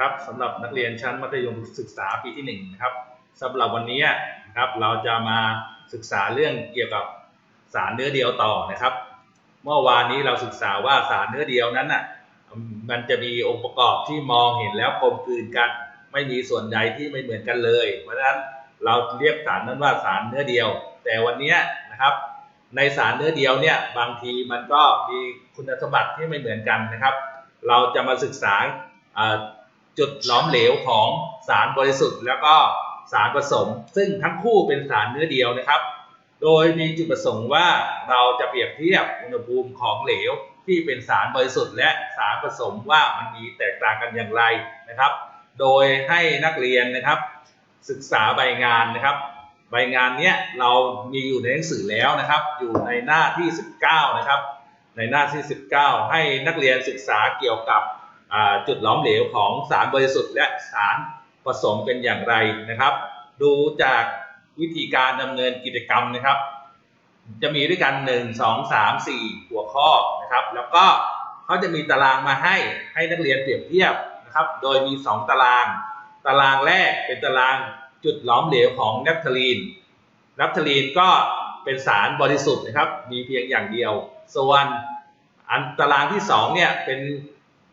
ครับสำหรับนักเรียนชั้นมัธยมศึกษาปีที่หนึ่งนะครับสำหรับวันนี้นะครับเราจะมาศึกษาเรื่องเกี่ยวกับสารเนื้อเดียวต่อนะครับ เมื่อวานนี้เราศึกษาว่าสารเนื้อเดียวนั้นน่ะมันจะมีองค์ประกอบที่มองเห็นแล้วกลมกลืนกัน ไม่มีส่วนใดที่ไม่เหมือนกันเลย เพราะฉะนั้นเราเรียกสารนั้นว่าสารเนื้อเดียว แต่วันนี้นะครับ ในสารเนื้อเดียวเนี่ยบางทีมันก็มีคุณสมบัติที่ไม่เหมือนกันนะครับ เราจะมาศึกษา จุดหลอมเหลวของสารบริสุทธิ์ แล้วก็สารผสม ซึ่งทั้งคู่เป็นสารเนื้อเดียวนะครับ โดยมีจุดประสงค์ว่าเราจะเปรียบเทียบอุณหภูมิของเหลวที่เป็นสารบริสุทธิ์ และสารผสมว่ามันมีแตกต่างกันอย่างไรนะครับ โดยให้นักเรียนนะครับ ศึกษาใบงานนะครับ ใบงานเนี้ยเรามีอยู่ในหนังสือแล้วนะครับ อยู่ในหน้าที่ 19 นะครับ ในหน้าที่ 19 ให้นักเรียนศึกษาเกี่ยวกับ จุดหลอมเหลวของสารบริสุทธิ์และสารผสมเป็นอย่างไรนะครับ ดูจากวิธีการดำเนินกิจกรรมนะครับ จะมีด้วยกัน 1 2 3 4 หัวข้อนะครับ แล้วก็เขาจะมีตารางมาให้ให้นักเรียนเปรียบเทียบนะครับ โดยมี 2 ตาราง ตารางแรกเป็นตารางจุดหลอมเหลวของนัฟทาลีนนัฟทาลีนก็เป็นสารบริสุทธิ์นะครับ มีเพียงอย่างเดียว ส่วนอันตารางที่2เนี่ยเป็น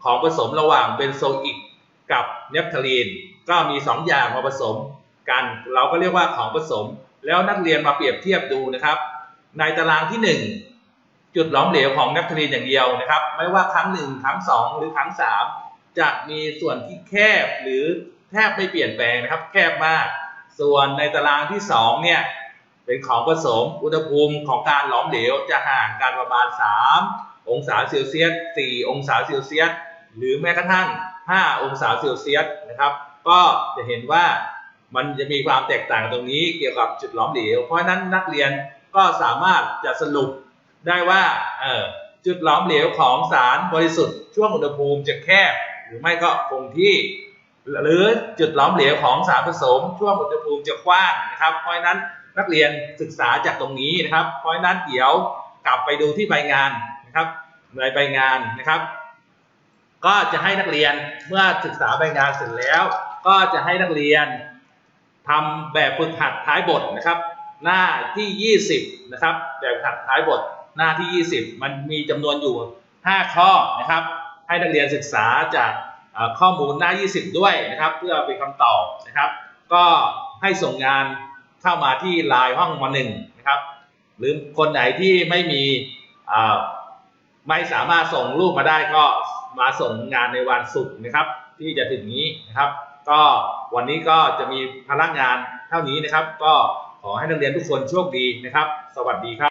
ของผสมระหว่างเบนโซอิกกับเนฟทาลีน ก็มี 2 อย่างมาผสมกัน เราก็เรียกว่าของผสม แล้วนักเรียนมาเปรียบเทียบดูนะครับ ในตารางที่ 1 จุดหลอมเหลวของเนัฟทาลีนอย่างเดียวนะครับ ไม่ว่าครั้ง 1 ครั้ง 2 หรือครั้ง 3 จะมีส่วนที่แคบหรือแทบไม่เปลี่ยนแปลงนะครับ แคบมาก ส่วนในตารางที่ 2 เนี่ยเป็นของผสมอุณหภูมิของการหลอมเหลวจะห่างกันประมาณ 3 องศาเซลเซียส 4 องศาเซลเซียส หรือแม้กระทั่ง 5 องศาเซลเซียสนะครับ ก็จะเห็นว่ามันจะมีความแตกต่างตรงนี้เกี่ยวกับจุดหลอมเหลว เพราะนั้นนักเรียนก็สามารถจะสรุปได้ว่าเออจุดหลอมเหลวของสารบริสุทธิ์ช่วงอุณหภูมิจะแคบ หรือไม่ก็คงที่ หรือจุดหลอมเหลวของสารผสมช่วงอุณหภูมิจะกว้างนะครับ เพราะนั้นนักเรียนศึกษาจากตรงนี้นะครับ เพราะนั้นเดี๋ยวกลับไปดูที่ใบงาน นะครับในใบงานนะครับ ก็จะให้นักเรียนเมื่อศึกษาใบงานเสร็จแล้ว ก็จะให้นักเรียนทำแบบฝึกหัดท้ายบทนะครับ หน้าที่ 20 นะครับ แบบฝึกหัดท้ายบทหน้าที่ 20 มันมีจำนวนอยู่ 5 ข้อนะครับ ให้นักเรียนศึกษาจากข้อมูลหน้า 20 ด้วยนะครับ เพื่อเป็นคำตอบนะครับ ก็ให้ส่งงานเข้ามาที่ไลน์ห้องมหนึ่งนะครับ หรือคนไหนที่ไม่มีอ่า ไม่สามารถส่งรูปมาได้ก็มาส่งงานในวันศุกร์นะครับ ที่จะถึงนี้นะครับ ก็วันนี้ก็จะมีพลังงานเท่านี้นะครับ ก็ขอให้นักเรียนทุกคนโชคดีนะครับ สวัสดีครับ